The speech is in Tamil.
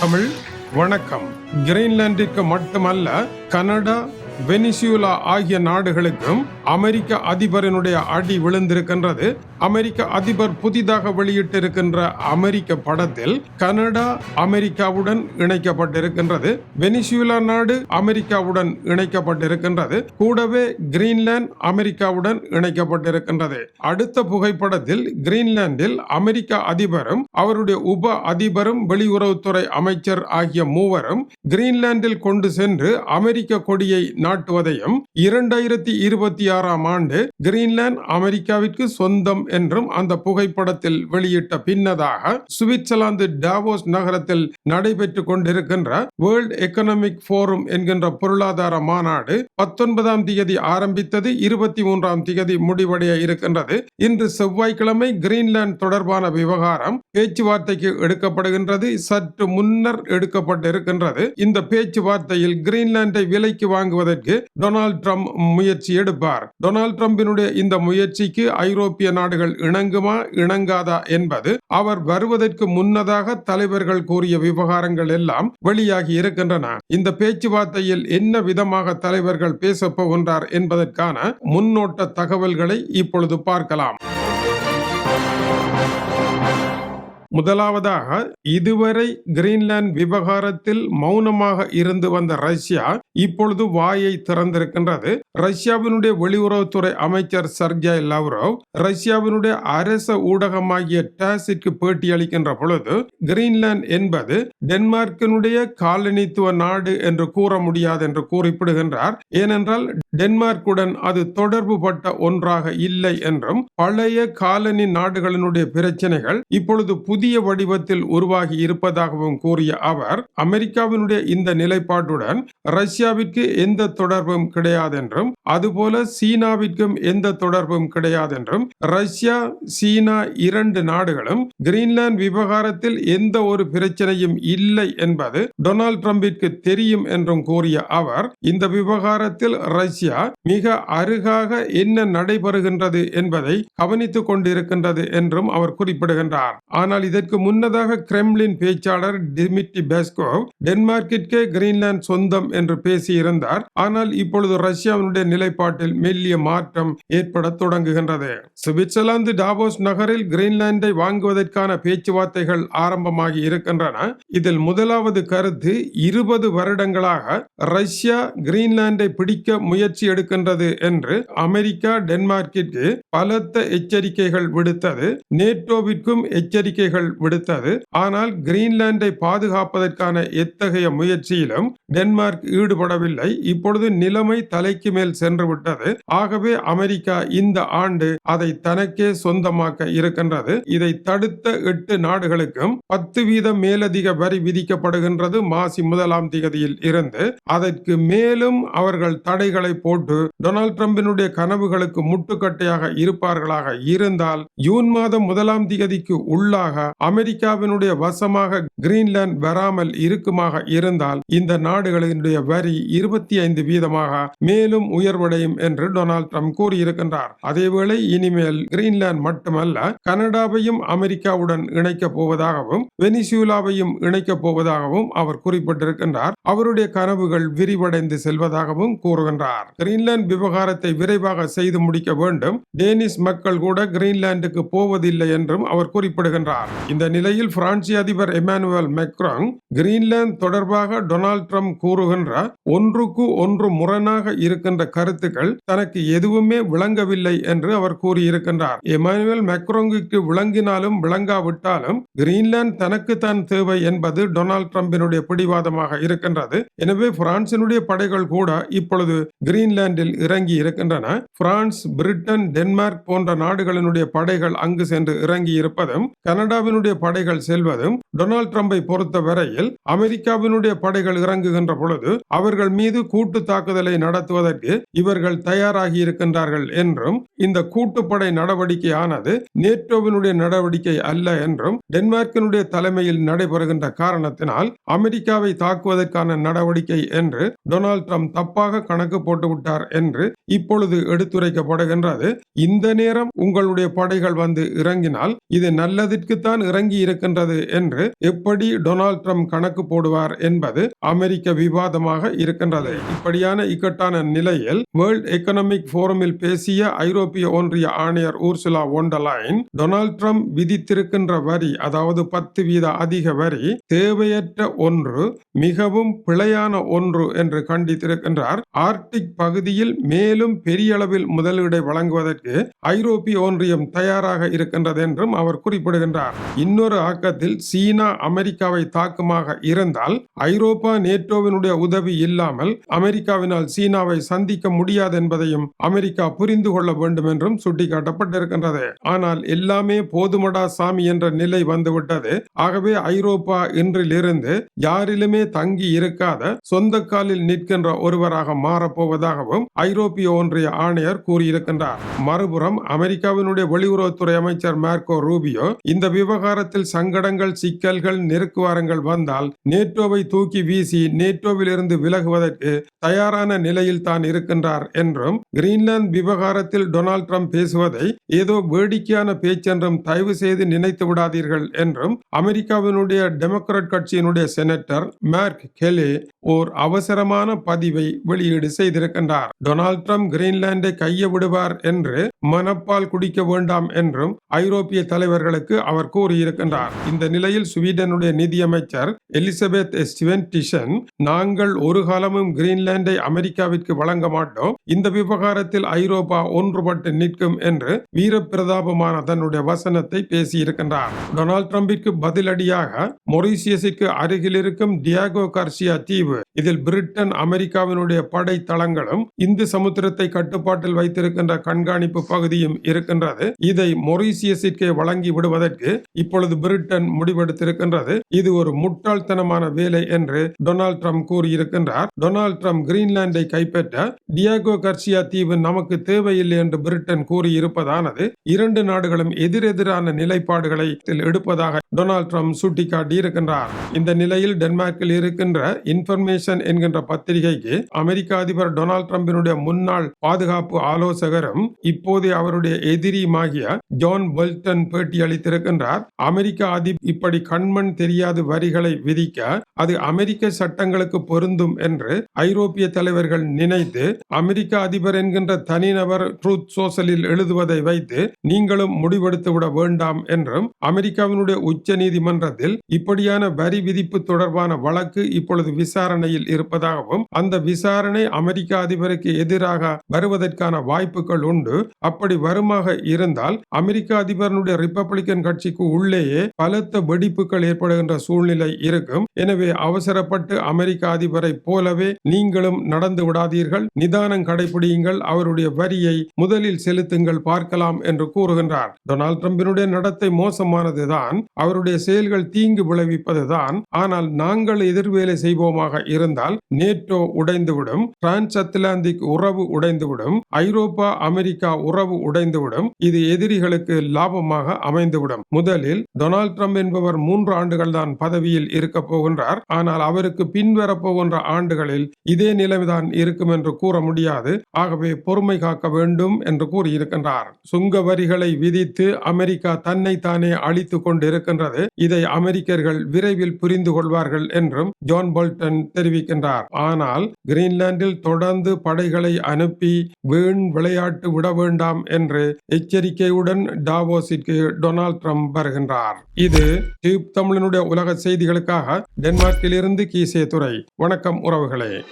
தமிழ் வணக்கம். கிரீன்லாண்டிற்கு மட்டுமல்ல கனடா வெனிசுலா ஆகிய நாடுகளுக்கும் அமெரிக்க அதிபரினுடைய அடி விழுந்திருக்கின்றது. அமெரிக்க அதிபர் புதிதாக வெளியிட்டிருக்கின்ற அமெரிக்க படத்தில் கனடா அமெரிக்காவுடன் இணைக்கப்பட்டிருக்கின்றது. வெனிசுலா நாடு அமெரிக்காவுடன் இணைக்கப்பட்டிருக்கின்றது. கூடவே கிரீன்லாந்து அமெரிக்காவுடன் இணைக்கப்பட்டிருக்கின்றது. அடுத்த புகைப்படத்தில் கிரீன்லாந்தில் அமெரிக்க அதிபரும் அவருடைய உப அதிபரும் வெளியுறவுத்துறை அமைச்சர் ஆகிய மூவரும் கிரீன்லாந்தில் கொண்டு சென்று அமெரிக்க கொடியை நாட்டுவதையும் இரண்டாயிரத்தி இருபத்தி ஆறாம் ஆண்டு கிரீன்லாந்து அமெரிக்காவிற்கு சொந்தம் என்றும் அந்த புகைப்படத்தில் வெளியிட்ட பின்னதாக சுவிட்சர்லாந்து டாவோஸ் நகரத்தில் நடைபெற்று கொண்டிருக்கின்ற வேர்ல்ட் எக்கனாமிக் போரம் என்கின்ற பொருளாதார மாநாடு பத்தொன்பதாம் தேதி ஆரம்பித்தது இருபத்தி மூன்றாம் தேதி முடிவடைய இருக்கின்றது. இன்று செவ்வாய்க்கிழமை கிரீன்லாந்து தொடர்பான விவகாரம் பேச்சுவார்த்தைக்கு எடுக்கப்படுகின்றது. சற்று முன்னர் எடுக்கப்பட்டிருக்கின்றது. இந்த பேச்சுவார்த்தையில் கிரீன்லாந்தை விலைக்கு வாங்குவதை செய்வதற்கு டொனால்ட் ட்ரம்ப் முயற்சி எடுப்பார். டொனால்ட் ட்ரம்பினுடைய இந்த முயற்சிக்கு ஐரோப்பிய நாடுகள் இணங்குமா இணங்காதா என்பது அவர் வருவதற்கு முன்னதாக தலைவர்கள் கூறிய விவகாரங்கள் எல்லாம் வெளியாகி இருக்கின்றன. இந்த பேச்சுவார்த்தையில் என்ன விதமாக தலைவர்கள் பேசப் போகின்றார் என்பதற்கான முன்னோட்ட தகவல்களை இப்பொழுது பார்க்கலாம். முதலாவதாக இதுவரை கிரீன்லாந்து விவகாரத்தில் மௌனமாக இருந்து வந்த ரஷ்யா இப்பொழுது வாயை திறந்திருக்கின்றது. ரஷ்யாவினுடைய வெளியுறவுத்துறை அமைச்சர் சர்ஜாய் லவ்ரோவ் ரஷ்யாவினுடைய அரச ஊடகமாகிய டாஸிற்கு பேட்டி அளிக்கின்ற பொழுது கிரீன்லாந்து என்பது டென்மார்க்கினுடைய காலனித்துவ நாடு என்று கூற முடியாது என்று குறிப்பிடுகின்றார். ஏனென்றால் டென்மார்க்குடன் அது தொடர்பு பட்ட ஒன்றாக இல்லை என்றும் பழைய காலனி நாடுகளினுடைய பிரச்சனைகள் இப்பொழுது புதிய வடிவத்தில் உருவாகி இருப்பதாகவும் கூறிய அவர் அமெரிக்காவினுடைய இந்த நிலைப்பாட்டுடன் ரஷ்யாவிற்கு எந்த தொடர்பும் கிடையாதென்றும் அதுபோல சீனாவிற்கும் எந்த தொடர்பும் கிடையாதென்றும் ரஷ்யா சீனா இரண்டு நாடுகளும் கிரீன்லாந்து விவகாரத்தில் எந்த ஒரு பிரச்சனையும் இல்லை என்பது டொனால்ட் ட்ரம்பிற்கு தெரியும் என்றும் கூறிய அவர் இந்த விவகாரத்தில் ரஷ்யா மிக அருகாக என்ன நடைபெறுகின்றது என்பதை கவனித்துக் கொண்டிருக்கின்றது என்றும் அவர் குறிப்பிடுகின்றார். ஆனால் இதற்கு முன்னதாக கிரெம்லின் பேச்சாளர் டிமிட்ரி பெஸ்கோவ் டென்மார்க்கிற்கே கிரீன்லாந்து சொந்தம் என்று பேசியிருந்தார். ஆனால் இப்பொழுது ரஷ்யாவினுடைய நிலைப்பாட்டில் மெல்லிய மாற்றம் ஏற்பட தொடங்குகின்றது. சுவிட்சர்லாந்து டாவோஸ் நகரில் கிரீன்லாந்தை வாங்குவதற்கான பேச்சுவார்த்தைகள் ஆரம்பமாகி இருக்கின்றன. இதில் முதலாவது கருத்து இருபது வருடங்களாக ரஷ்யா கிரீன்லாந்தை பிடிக்க முயற்சி எடுக்கின்றது என்று அமெரிக்கா டென்மார்க்கிற்கு பலத்த எச்சரிக்கைகள் விடுத்தது. நேட்டோவிற்கும் எச்சரிக்கைகள் விடுத்தது. ஆனால் கிரீன்லாந்தை பாதுகாப்பதற்கான எத்தகைய முயற்சியிலும் டென்மார்க் ஈடுபடவில்லை. இப்பொழுது நிலைமை தலைக்கு மேல் சென்று விட்டது. ஆகவே அமெரிக்கா இந்த ஆண்டு அதை தனக்கே சொந்தமாக்க இருக்கின்றது. இதை தடுத்த எட்டு நாடுகளுக்கும் பத்து வீதம் மேலதிக வரி விதிக்கப்படுகின்றது மாசி முதலாம் திகதியில் இருந்து. அதற்கு மேலும் அவர்கள் தடைகளை போட்டு டொனால்ட் ட்ரம்பினுடைய கனவுகளுக்கு முட்டுக்கட்டையாக இருப்பார்களாக இருந்தால் ஜூன் மாதம் முதலாம் திகதிக்கு உள்ளாக அமெரிக்காவினுடைய வசமாக கிரீன்லாந்து வராமல் இருக்குமாக இருந்தால் இந்த நாடுகளினுடைய வரி இருபத்தி ஐந்து வீதமாக மேலும் உயர்வடையும் என்று டொனால்ட் ட்ரம்ப் கூறியிருக்கின்றார். அதேவேளை இனிமேல் கிரீன்லாந்து மட்டுமல்ல கனடாவையும் அமெரிக்காவுடன் இணைக்கப் போவதாகவும் வெனிசூலாவையும் இணைக்கப் போவதாகவும் அவர் குறிப்பிட்டிருக்கின்றார். அவருடைய கனவுகள் விரிவடைந்து செல்வதாகவும் கூறுகின்றார். கிரீன்லாந்து விவகாரத்தை விரைவாக செய்து முடிக்க வேண்டும். டேனிஷ் மக்கள் கூட கிரீன்லாந்துக்கு போவதில்லை என்றும் அவர் குறிப்பிடுகின்றார். இந்த நிலையில் பிரான்சிய அதிபர் எமானுவேல் மெக்ராங் கிரீன்லாந்து தொடர்பாக டொனால்ட் ட்ரம்ப் கூறுகின்ற ஒன்றுக்கு ஒன்று முரணாக இருக்கின்ற கருத்துக்கள் தனக்கு எதுவுமே விளங்கவில்லை என்று அவர் கூறியிருக்கின்றார். எமானுவேல் மெக்ரோங்குக்கு விளங்கினாலும் விளங்காவிட்டாலும் கிரீன்லாந்து தனக்கு தான் தேவை என்பது டொனால்ட் ட்ரம்பினுடைய பிடிவாதமாக இருக்கின்றது. எனவே பிரான்சினுடைய படைகள் கூட இப்பொழுது கிரீன்லாந்தில் இறங்கி இருக்கின்றன. பிரான்ஸ் பிரிட்டன் டென்மார்க் போன்ற நாடுகளினுடைய படைகள் அங்கு சென்று இறங்கி இருப்பதும் கனடா அமெரிக்காவினுடைய படைகள் செல்வதும் டொனால்ட் ட்ரம்பை பொறுத்த வரையில் அமெரிக்காவினுடைய படைகள் இறங்குகின்ற பொழுது அவர்கள் மீது கூட்டு தாக்குதலை நடத்துவதற்கு இவர்கள் தயாராகி இருக்கின்றார்கள் என்றும் இந்த கூட்டுப்படை நடவடிக்கையானது நேட்டோவினுடைய நடவடிக்கை அல்ல என்றும் டென்மார்க்கினுடைய தலைமையில் நடைபெறுகின்ற காரணத்தினால் அமெரிக்காவை தாக்குவதற்கான நடவடிக்கை என்று டொனால்ட் ட்ரம்ப் தப்பாக கணக்கு போட்டுவிட்டார் என்று இப்பொழுது எடுத்துரைக்கப்படுகின்றது. இந்த நேரம் உங்களுடைய படைகள் வந்து இறங்கினால் இது நல்லதற்குத்தான் தான் இறங்கி இருக்கின்றது என்று எப்படி டொனால்ட் ட்ரம்ப் கணக்கு போடுவார் என்பது அமெரிக்க விவாதமாக இருக்கின்றது. இப்படியான இக்கட்டான நிலையில் வேர்ல்ட் எக்கனாமிக் போரமில் பேசிய ஐரோப்பிய ஒன்றிய ஆணையர் ஊர்சுலா ஒண்டலைன் டொனால்ட் ட்ரம்ப் விதித்திருக்கின்ற வரி அதாவது பத்து வீத அதிக வரி தேவையற்ற ஒன்று மிகவும் பிழையான ஒன்று என்று கண்டித்திருக்கின்றார். ஆர்டிக் பகுதியில் மேலும் பெரிய அளவில் முதலீடை வழங்குவதற்கு ஐரோப்பிய ஒன்றியம் தயாராக இருக்கின்றது என்றும் அவர் குறிப்பிடுகின்றார். இன்னொரு ஆக்கத்தில் சீனா அமெரிக்காவை தாக்குமாக இருந்தால் ஐரோப்பா நேட்டோவினுடைய உதவி இல்லாமல் அமெரிக்காவினால் சீனாவை சந்திக்க முடியாது என்பதையும் அமெரிக்கா புரிந்து கொள்ள வேண்டும் என்றும் சுட்டிக்காட்டப்பட்டிருக்கின்றது. ஆனால் எல்லாமே போதுமடா சாமி என்ற நிலை வந்துவிட்டது. ஆகவே ஐரோப்பா இன்றிலிருந்து யாரிலுமே தங்கி இருக்காத சொந்த காலில் நிற்கின்ற ஒருவராக மாறப்போவதாகவும் ஐரோப்பிய ஒன்றிய ஆணையர் கூறியிருக்கின்றார். மறுபுறம் அமெரிக்காவினுடைய வெளியுறவுத்துறை அமைச்சர் மேர்கோ ரூபியோ இந்த விவகாரத்தில் சங்கடங்கள் சிக்கல்கள் நெருக்குவாரங்கள் வந்தால் நேட்டோவை தூக்கி வீசி நேட்டோவிலிருந்து விலகுவதற்கு தயாரான நிலையில் தான் இருக்கின்றார் என்றும் கிரீன்லாந்து விவகாரத்தில் டொனால்ட் ட்ரம்ப் பேசுவதை ஏதோ வேடிக்கையான பேச்சென்றும் தயவு செய்து நினைத்து விடாதீர்கள் என்றும் அமெரிக்காவினுடைய டெமோக்ராட் கட்சியினுடைய செனட்டர் மேர்க் கெலே ஓர் அவசரமான பதிவை வெளியீடு செய்திருக்கின்றார். டொனால்ட் ட்ரம்ப் கிரீன்லாண்டை கைய விடுவார் என்று மனப்பால் குடிக்க வேண்டாம் என்றும் ஐரோப்பிய தலைவர்களுக்கு அவர் கூறியிருக்கின்றார். இந்த நிலையில் ஸ்வீடனுடைய நிதியமைச்சர் எலிசபெத் ஸ்வென்டிஷன் நாங்கள் ஒரு காலமும் கிரீன்லாந்தை அமெரிக்காவிற்கு வழங்க மாட்டோம். இந்த விவகாரத்தில் ஐரோப்பா ஒன்றுபட்டு நிற்கும் என்று வீரப்பிரதாபமான தன்னுடைய வசனத்தை பேசியிருக்கின்றார். டொனால்ட் ட்ரம்பிற்கு பதிலடியாக மொரீசியஸுக்கு அருகில் இருக்கும் டியாகோ கார்சியா தீவு இதில் பிரிட்டன் அமெரிக்காவினுடைய படை தளங்களும் இந்து சமுத்திரத்தை கட்டுப்பாட்டில் வைத்திருக்கின்ற கண்காணிப்பு பகுதியும் இருக்கின்றது. இதை மொரீசியஸிற்கே வழங்கி விடுவதற்கு இப்பொழுது பிரிட்டன் முடிவெடுத்திருக்கின்றது. இது ஒரு முட்டாள்தனமான வேலை என்று டொனால்ட் ட்ரம்ப் கூறியிருக்கின்றார். டொனால்ட் ட்ரம்ப் கிரீன்லாந்தை கைப்பற்ற டியாகோ கர்சியா தீவு நமக்கு தேவையில்லை என்று பிரிட்டன் கூறியிருப்பதானது இரண்டு நாடுகளும் எதிரெதிரான நிலைப்பாடுகளை எடுப்பதாக டொனால்ட் ட்ரம்ப் சுட்டிக்காட்டியிருக்கின்றார். இந்த நிலையில் டென்மார்க்கில் இருக்கின்ற இன்ஃபர்மேஷன் என்கின்ற பத்திரிகைக்கு அமெரிக்க அதிபர் டொனால்ட் ட்ரம்பினுடைய முன்னாள் பாதுகாப்பு ஆலோசகரும் இப்போது இப்போதைய அவருடைய எதிரியுமாகிய ஜான் பெல்டன் பேட்டி அளித்திருக்கின்றார் அமெரிக்க அதிப் இப்படி கண்மண் தெரியாத வரிகளை விதிக்க அது அமெரிக்க சட்டங்களுக்கு பொருந்தும் என்று ஐரோப்பிய தலைவர்கள் நினைத்து அமெரிக்க அதிபர் என்கின்ற தனிநபர் ட்ரூத் சோசலில் எழுதுவதை வைத்து நீங்களும் முடிவெடுத்து விட வேண்டாம் என்றும் அமெரிக்காவினுடைய உச்ச நீதிமன்றத்தில் இப்படியான வரி விதிப்பு தொடர்பான வழக்கு இப்பொழுது விசாரணையில் இருப்பதாகவும் அந்த விசாரணை அமெரிக்க அதிபருக்கு எதிராக வருவதற்கான வாய்ப்புகள் உண்டு. அப்படி வருமாக இருந்தால் அமெரிக்க அதிபரனுடைய ரிப்பப்ளிக்கன் கட்சிக்கு உள்ளேயே பலத்த வெடிப்புகள் ஏற்படுகின்ற சூழ்நிலை இருக்கும். எனவே அவசரப்பட்டு அமெரிக்க அதிபரை போலவே நீங்களும் நடந்து விடாதீர்கள். நிதானம் கடைபிடியுங்கள். அவருடைய வரியை முதலில் செலுத்துங்கள். பார்க்கலாம் என்று கூறுகின்றார். டொனால்ட் ட்ரம்பினுடைய நடத்தை மோசமானதுதான். அவருடைய செயல்கள் தீங்கு விளைவிப்பதுதான். ஆனால் நாங்கள் எதிர்வேலை செய்வோமாக இருந்தால் நேட்டோ உடைந்துவிடும். பிரான்ஸ் அத்லாந்திக் உறவு உடைந்துவிடும். ஐரோப்பா அமெரிக்கா உறவு உடைந்துவிடும். இது எதிரிகளுக்கு லாபமாக அமைந்துவிடும். முதலில் டொனால்ட் ட்ரம்ப் என்பவர் மூன்று ஆண்டுகள் தான் பதவியில் இருக்க போகின்றார். இருக்கிறார் ஆனால் அவருக்கு பின்வரப்போகின்ற ஆண்டுகளில் இதே நிலைமைதான் இருக்கும் என்று கூற முடியாது. ஆகவே பொறுமை காக்க வேண்டும் என்று கூறியிருக்கின்றார். சுங்க வரிகளை விதித்து அமெரிக்கா தன்னை தானே அழித்துக் கொண்டிருக்கின்றது. இதை அமெரிக்கர்கள் விரைவில் புரிந்து கொள்வார்கள் என்றும் ஜான் போல்டன் தெரிவிக்கின்றார். ஆனால் கிரீன்லாந்தில் தொடர்ந்து படைகளை அனுப்பி வீண் விளையாட்டு விட வேண்டாம் என்று எச்சரிக்கையுடன் டாவோஸிற்கு டொனால்ட் ட்ரம்ப் வருகின்றார். இது டியூப் தமிழனுடைய உலக செய்திகளுக்காக. டென்மார்க் டென்மார்க்கிலிருந்து கீசே துறை வணக்கம் உறவுகளே.